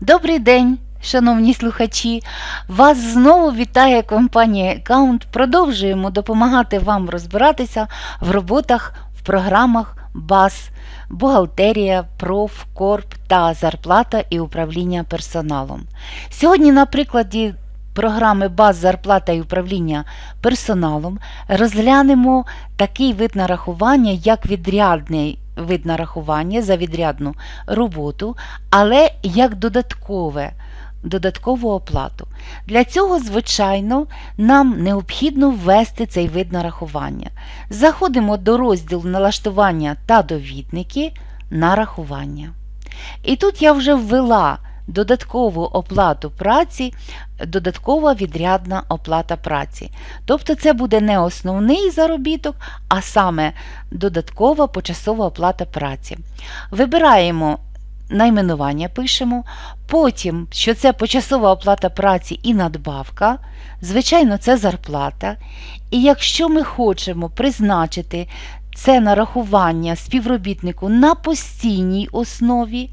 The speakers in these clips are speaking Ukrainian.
Добрий день, шановні слухачі! Вас знову вітає компанія Account. Продовжуємо допомагати вам розбиратися в роботах в програмах БАС, бухгалтерія, проф, корп та зарплата і управління персоналом. Сьогодні на прикладі програми БАС зарплата і управління персоналом розглянемо такий вид нарахування, як відрядний вид нарахування за відрядну роботу, але як додаткове. Додаткову оплату. Для цього, звичайно, нам необхідно ввести цей вид нарахування. Заходимо до розділу налаштування та довідники нарахування. І тут я вже ввела додаткову оплату праці, додаткова відрядна оплата праці. Тобто це буде не основний заробіток, а саме додаткова почасова оплата праці. Вибираємо найменування, пишемо, потім, що це почасова оплата праці і надбавка, звичайно, це зарплата. І якщо ми хочемо призначити це нарахування співробітнику на постійній основі,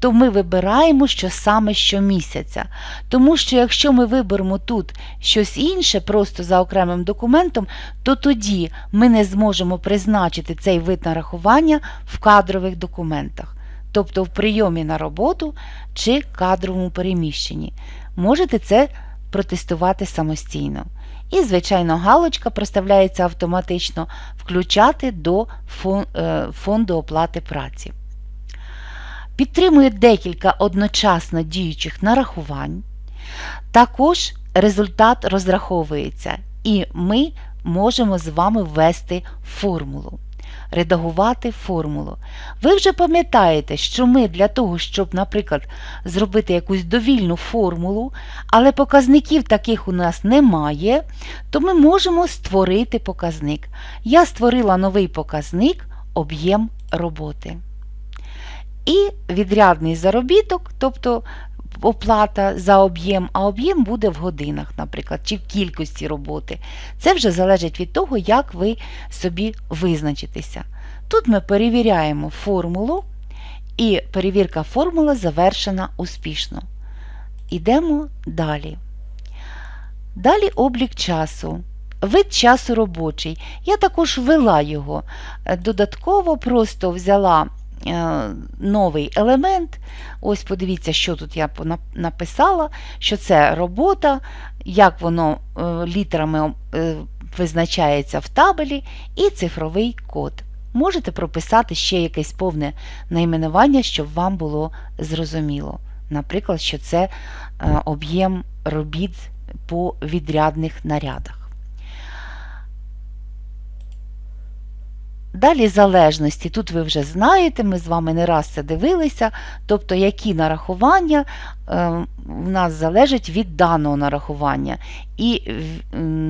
то ми вибираємо, що саме щомісяця. Тому що якщо ми виберемо тут щось інше, просто за окремим документом, то тоді ми не зможемо призначити цей вид нарахування в кадрових документах, тобто в прийомі на роботу чи кадровому переміщенні. Можете це протестувати самостійно. І, звичайно, галочка проставляється автоматично включати до е, фонду оплати праці. Підтримує декілька одночасно діючих нарахувань. Також результат розраховується, і ми можемо з вами ввести формулу. Редагувати формулу. Ви вже пам'ятаєте, що ми для того, щоб, наприклад, зробити якусь довільну формулу, але показників таких у нас немає, то ми можемо створити показник. Я створила новий показник об'єм роботи. І відрядний заробіток, тобто оплата за об'єм, а об'єм буде в годинах, наприклад, чи в кількості роботи. Це вже залежить від того, як ви собі визначитеся. Тут ми перевіряємо формулу, і перевірка формули завершена успішно. Ідемо далі. Далі облік часу. Вид часу робочий. Я також ввела його. Додатково просто взяла новий елемент. Ось подивіться, що тут я написала, що це робота, як воно е, літерами е, визначається в табелі, і цифровий код. Можете прописати ще якесь повне найменування, щоб вам було зрозуміло. Наприклад, що це е, об'єм робіт по відрядних нарядах. Далі залежності. Тут ви вже знаєте, ми з вами не раз це дивилися, тобто які нарахування е, в нас залежать від даного нарахування. І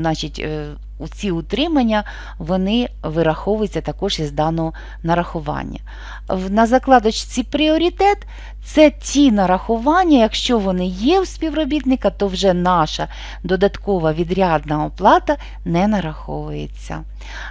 значить, е, ці утримання вони вираховуються також із даного нарахування. На закладочці пріоритет це ті нарахування, якщо вони є у співробітника, то вже наша додаткова відрядна оплата не нараховується.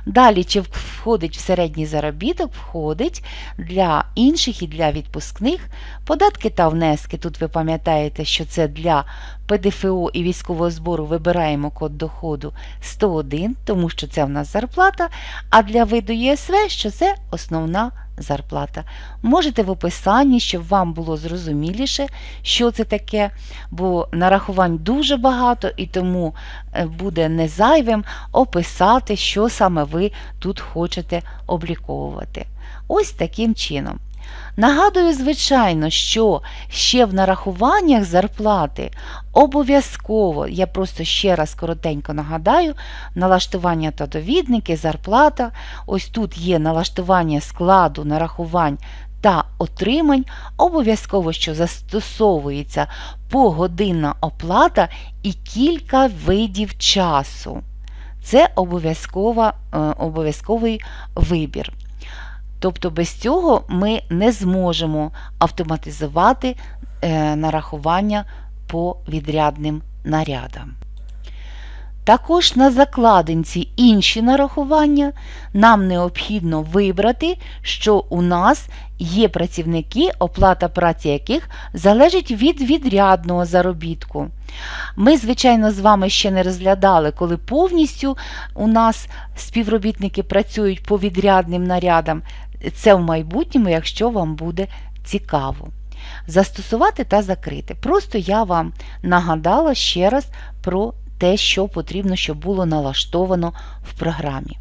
Далі, чи входить в середній заробіток, входить для інших і для відпускних податки та внески. Тут ви пам'ятаєте, що це для ПДФО і військового збору вибираємо код доходу 101, тому що це в нас зарплата, а для виду ЄСВ, що це основна зарплата. Можете в описанні, щоб вам було зрозуміліше, що це таке, бо нарахувань дуже багато і тому е, буде незайвим описати, що саме ви тут хочете обліковувати. Ось таким чином. Нагадую, звичайно, що ще в нарахуваннях зарплати обов'язково, я просто ще раз коротенько нагадаю, налаштування та довідники, зарплата. Ось тут є налаштування складу нарахувань та отримань. Обов'язково, що застосовується погодинна оплата і кілька видів часу. Це е, обов'язковий вибір. Тобто без цього ми не зможемо автоматизувати е, нарахування по відрядним нарядам. Також на закладинці інші нарахування нам необхідно вибрати, що у нас є працівники, оплата праці яких залежить від відрядного заробітку. Ми, звичайно, з вами ще не розглядали, коли повністю у нас співробітники працюють по відрядним нарядам. Це в майбутньому, якщо вам буде цікаво. Застосувати та закрити. Просто я вам нагадала ще раз про те, що потрібно, щоб було налаштовано в програмі.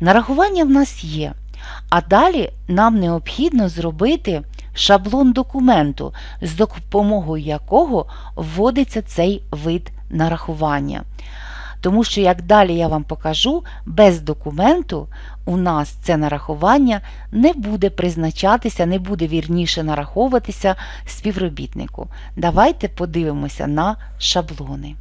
Нарахування в нас є. А далі нам необхідно зробити шаблон документу, з допомогою якого вводиться цей вид нарахування. Тому що, як далі я вам покажу, без документу у нас це нарахування не буде призначатися, не буде вірніше нараховуватися співробітнику. Давайте подивимося на шаблони.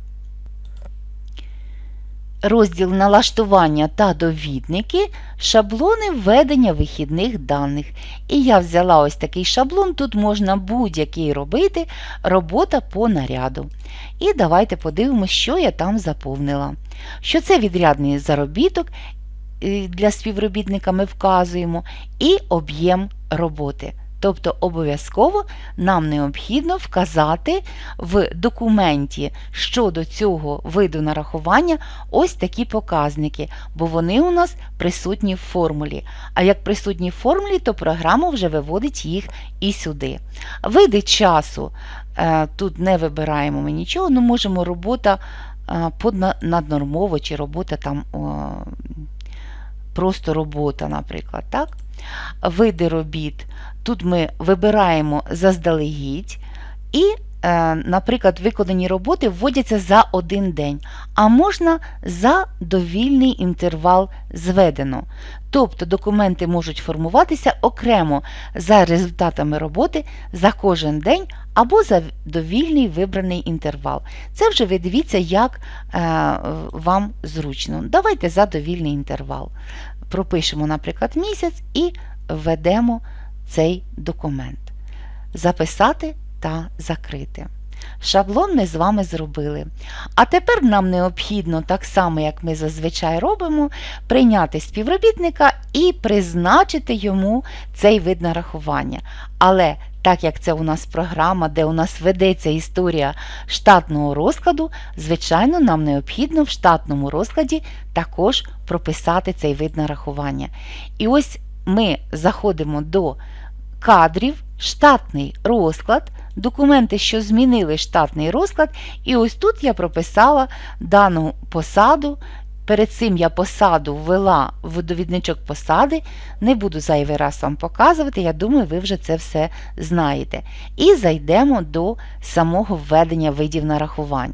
Розділ налаштування та довідники, шаблони введення вихідних даних. І я взяла ось такий шаблон, тут можна будь-який робити, робота по наряду. І давайте подивимося, що я там заповнила. Що це відрядний заробіток е, для співробітника ми вказуємо, і об'єм роботи. Тобто обов'язково нам необхідно вказати в документі щодо цього виду нарахування ось такі показники, бо вони у нас присутні в формулі. А як присутні в формулі, то програма вже виводить їх і сюди. Види часу е, тут не вибираємо ми нічого, ну можемо робота е, наднормово чи робота там просто робота, наприклад. так? Види робіт. Тут ми вибираємо заздалегідь і, е, наприклад, виконані роботи вводяться за один день, а можна за довільний інтервал зведено. Тобто документи можуть формуватися окремо за результатами роботи за кожен день або за довільний вибраний інтервал. Це вже ви дивіться, як е, вам зручно. Давайте за довільний інтервал. Пропишемо, наприклад, місяць і введемо цей документ. Записати та закрити. Шаблон ми з вами зробили. А тепер нам необхідно, так само, як ми зазвичай робимо, прийняти співробітника і призначити йому цей вид нарахування. Але так як це у нас програма, де у нас ведеться історія штатного розкладу, звичайно, нам необхідно в штатному розкладі також прописати цей вид нарахування. І ось ми заходимо до кадрів, штатний розклад, документи, що змінили штатний розклад, і ось тут я прописала дану посаду. Перед цим я посаду ввела в довідничок посади, не буду зайвий раз вам показувати, я думаю, ви вже це все знаєте. І зайдемо до самого введення видів нарахувань.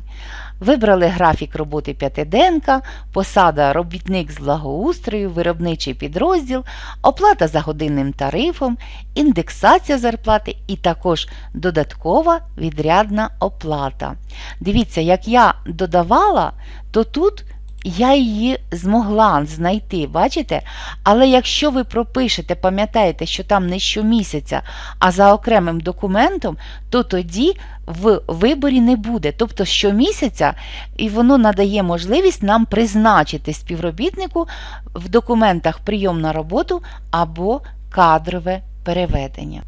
Вибрали графік роботи п'ятиденка, посада робітник з благоустрою, виробничий підрозділ, оплата за годинним тарифом, індексація зарплати і також додаткова відрядна оплата. Дивіться, як я додавала, то тут я її змогла знайти, бачите? Але якщо ви пропишете, пам'ятаєте, що там не щомісяця, а за окремим документом, то тоді в виборі не буде. Тобто щомісяця, і воно надає можливість нам призначити співробітнику в документах прийом на роботу або кадрове переведення.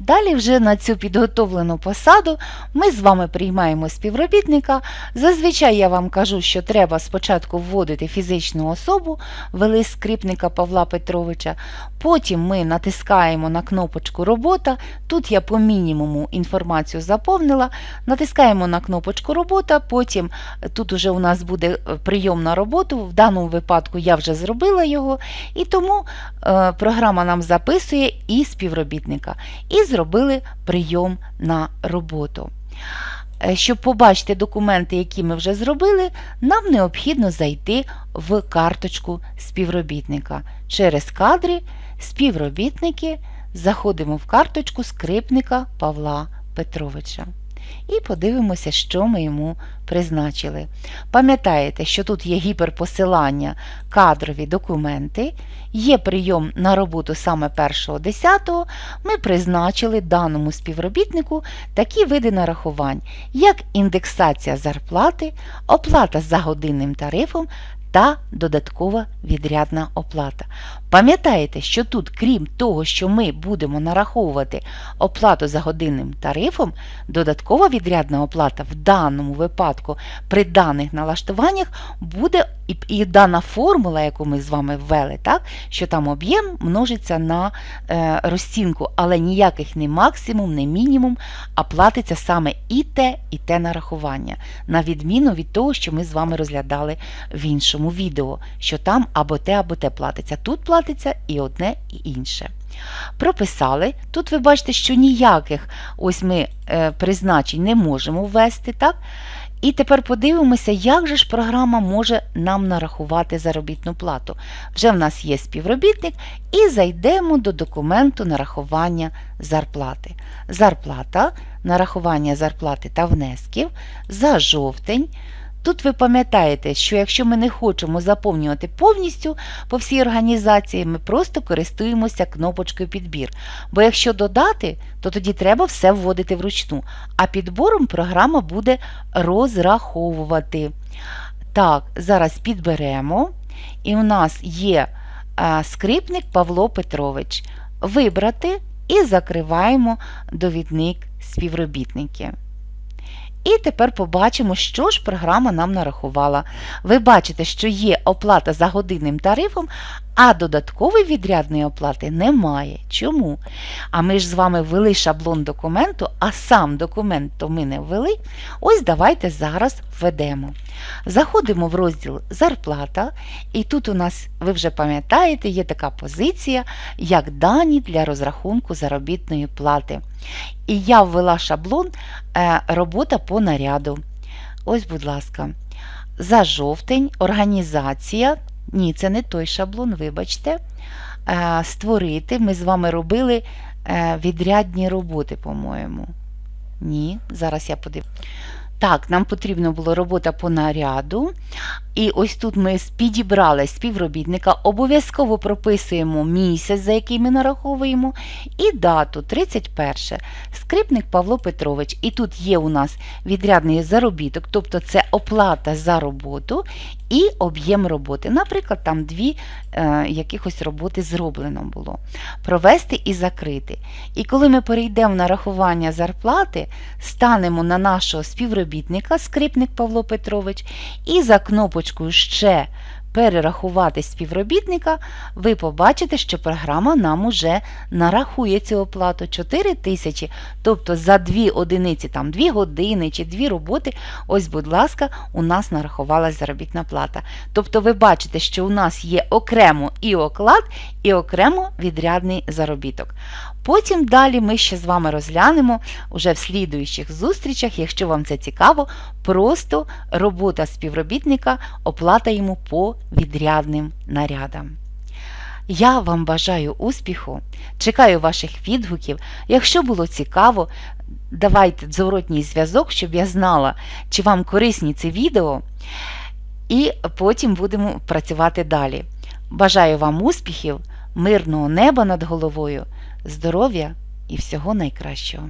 Далі вже на цю підготовлену посаду ми з вами приймаємо співробітника. Зазвичай я вам кажу, що треба спочатку вводити фізичну особу, вели скрипника Павла Петровича. Потім ми натискаємо на кнопочку Робота. Тут я по мінімуму інформацію заповнила. Натискаємо на кнопочку Робота, потім тут уже у нас буде е, прийом на роботу. В даному випадку я вже зробила його, і тому е, програма нам записує і співробітника. І зробили прийом на роботу. Е, щоб побачити документи, які ми вже зробили, нам необхідно зайти в карточку співробітника. Через кадри співробітники заходимо в карточку скрипника Павла Петровича і подивимося, що ми йому призначили. Пам'ятаєте, що тут є гіперпосилання кадрові документи, є прийом на роботу саме 1.10, ми призначили даному співробітнику такі види нарахувань, як індексація зарплати, оплата за годинним тарифом та додаткова відрядна оплата. Пам'ятаєте, що тут, крім того, що ми будемо нараховувати оплату за годинним тарифом, додаткова відрядна оплата в даному випадку при даних налаштуваннях буде і, і дана формула, яку ми з вами ввели, так, що там об'єм множиться на е, розцінку, але ніяких не максимум, не мінімум, а платиться саме і те, і те нарахування, на відміну від того, що ми з вами розглядали в іншому відео, що там або те, або те платиться. Тут платиться і одне, і інше. Прописали. Тут ви бачите, що ніяких ось ми е, призначень не можемо ввести, так? І тепер подивимося, як же ж програма може нам нарахувати заробітну плату. Вже в нас є співробітник, і зайдемо до документу нарахування зарплати. Зарплата, нарахування зарплати та внесків за жовтень. Тут ви пам'ятаєте, що якщо ми не хочемо заповнювати повністю по всій організації, ми просто користуємося кнопочкою підбір. Бо якщо додати, то тоді треба все вводити вручну, а підбором програма буде розраховувати. Так, зараз підберемо. І у нас є а, скрипник Павло Петрович. Вибрати і закриваємо довідник співробітники. І тепер побачимо, що ж програма нам нарахувала. Ви бачите, що є оплата за годинним тарифом, а додаткової відрядної оплати немає. Чому? А ми ж з вами ввели шаблон документу, а сам документ то ми не ввели. Ось давайте зараз введемо. Заходимо в розділ Зарплата, і тут у нас, ви вже пам'ятаєте, є така позиція, як дані для розрахунку заробітної плати. І я ввела шаблон е, робота по наряду. Ось, будь ласка, за жовтень організація. Ні, це не той шаблон, вибачте. Е, створити. Ми з вами робили е, відрядні роботи, по-моєму. Ні, зараз я подивлюся. Так, нам потрібно було робота по наряду. І ось тут ми підібрали співробітника, обов'язково прописуємо місяць, за який ми нараховуємо, і дату 31. Скрипник Павло Петрович. І тут є у нас відрядний заробіток, тобто це оплата за роботу і об'єм роботи. Наприклад, там дві е, якихось роботи зроблено було. Провести і закрити. І коли ми перейдемо на рахування зарплати, станемо на нашого співробітника, скрипник Павло Петрович, і за кнопочкою Ще перерахувати співробітника, ви побачите, що програма нам уже нарахує цю оплату 4 тисячі. Тобто за 2 одиниці, там 2 години чи 2 роботи, ось, будь ласка, у нас нарахувалась заробітна плата. Тобто ви бачите, що у нас є окремо і оклад, і окремо відрядний заробіток. Потім далі ми ще з вами розглянемо уже в слідуючих зустрічах, якщо вам це цікаво, просто робота співробітника, оплата йому по відрядним нарядам. Я вам бажаю успіху, чекаю ваших відгуків. Якщо було цікаво, давайте зворотній зв'язок, щоб я знала, чи вам корисні ці відео, і потім будемо працювати далі. Бажаю вам успіхів, мирного неба над головою, здоров'я і всього найкращого.